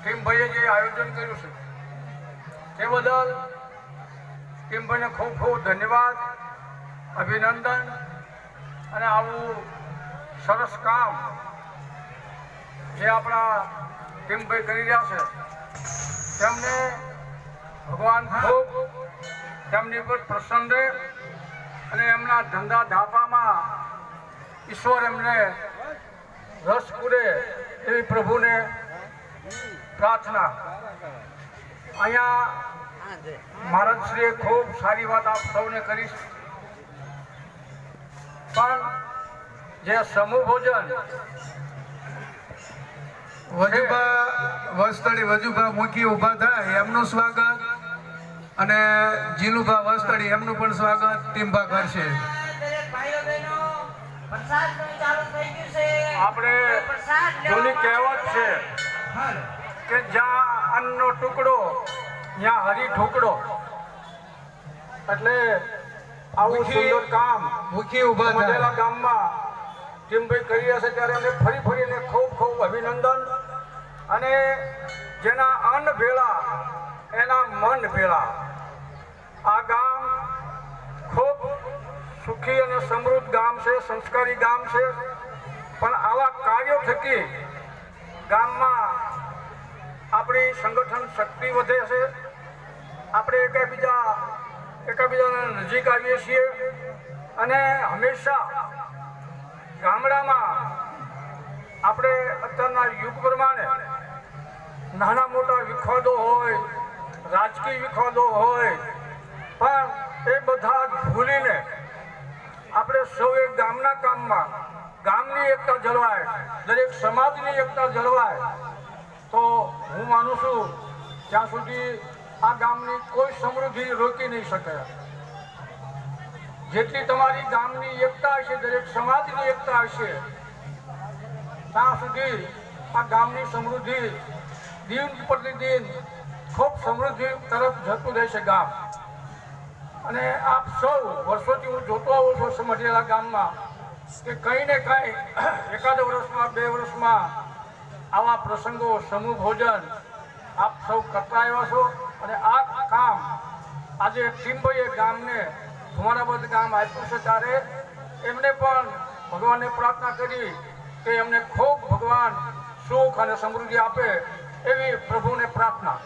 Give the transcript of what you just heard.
ટીમભાઈએ જે આયોજન કર્યું છે, તે બદલ ટીમભાઈને ખૂબ ખૂબ ધન્યવાદ, અભિનંદન અને આવું સરસ કામ જે આપણા ટીમભાઈ કરી રહ્યા છે, તેમને ભગવાન ખૂબ તેમની પર પ્રસન્ન રહે અને એમના ધંધા ધાપામાં ઈશ્વર એમને રસ પૂરે એવી પ્રભુને પ્રાર્થના. અહીંયા મહારાજશ્રીએ ખૂબ સારી વાત આપ સૌને કરીશ પણ જે સમૂહ ભોજન વજુભા વસ્તળી વજુભા મૂકી ઊભા થાય એમનું સ્વાગત. અને જીલુભા વસ્તળી એમનું પણ સ્વાગત. ટીમ્બા કરશે. દરેક ભાઈઓ બહેનો પ્રસાદનું ચાલુ થઈ ગયું છે. આપણે પ્રસાદ જૂની કહેવત છે. કે જ્યાં અન્નનો ટુકડો ત્યાં હરી ઠુકડો. એટલે આવું સુંદર કામ ભૂખી ઊભા થયેલા ગામમાં ટીમભાઈ કરી રહ્યા છે ત્યારે અમે ફરી ફરીને ખૂબ ખૂબ અભિનંદન. અને જેના અન્ન ભેળા એના મન ભેળા. આ ગામ ખૂબ સુખી અને સમૃદ્ધ ગામ છે સંસ્કારી ગામ છે. પણ આવા કાર્યો થકી ગામમાં આપણી સંગઠન શક્તિ વધે છે. આપણે એકબીજા, એકબીજાના નજીક આવીએ છીએ અને હંમેશા ગામડામાં આપણે અત્યારના યુગ પ્રમાણે નાના મોટા વિખવાદો હોય, રાજકીય વિખવાદો હોય, પણ એ બધા ભૂલીને આપણે સૌ એક ગામના કામમાં ગામની એકતા જળવાય, દરેક સમાજની એકતા જળવાય. તો હું માનું છું ત્યાં સુધી આ ગામની કોઈ સમૃદ્ધિ રોકી નહીં શકે. જેટલી તમારી ગામની એકતા હશે, દરેક સમાજની એકતા હશે, ત્યાં સુધી આ ગામની સમૃદ્ધિ દિન પ્રતિદિન ખૂબ સમૃદ્ધિ તરફ જતું રહેશે ગામ. અને આપ સૌ વર્ષોથી હું જોતો આવું છું સમજેલા ગામમાં કે કંઈ ને કંઈ એકાદ વર્ષમાં, બે વર્ષમાં આવા પ્રસંગો, સમૂહ ભોજન આપ સૌ કરતા આવ્યા છો અને આ કામ આજે ટીમભાઈએ ગામને ધુમારાબદ ગામ આપ્યું છે ત્યારે એમને પણ ભગવાનને પ્રાર્થના કરી કે એમને ખૂબ ભગવાન સુખ અને સમૃદ્ધિ આપે એવી પ્રભુને પ્રાર્થના.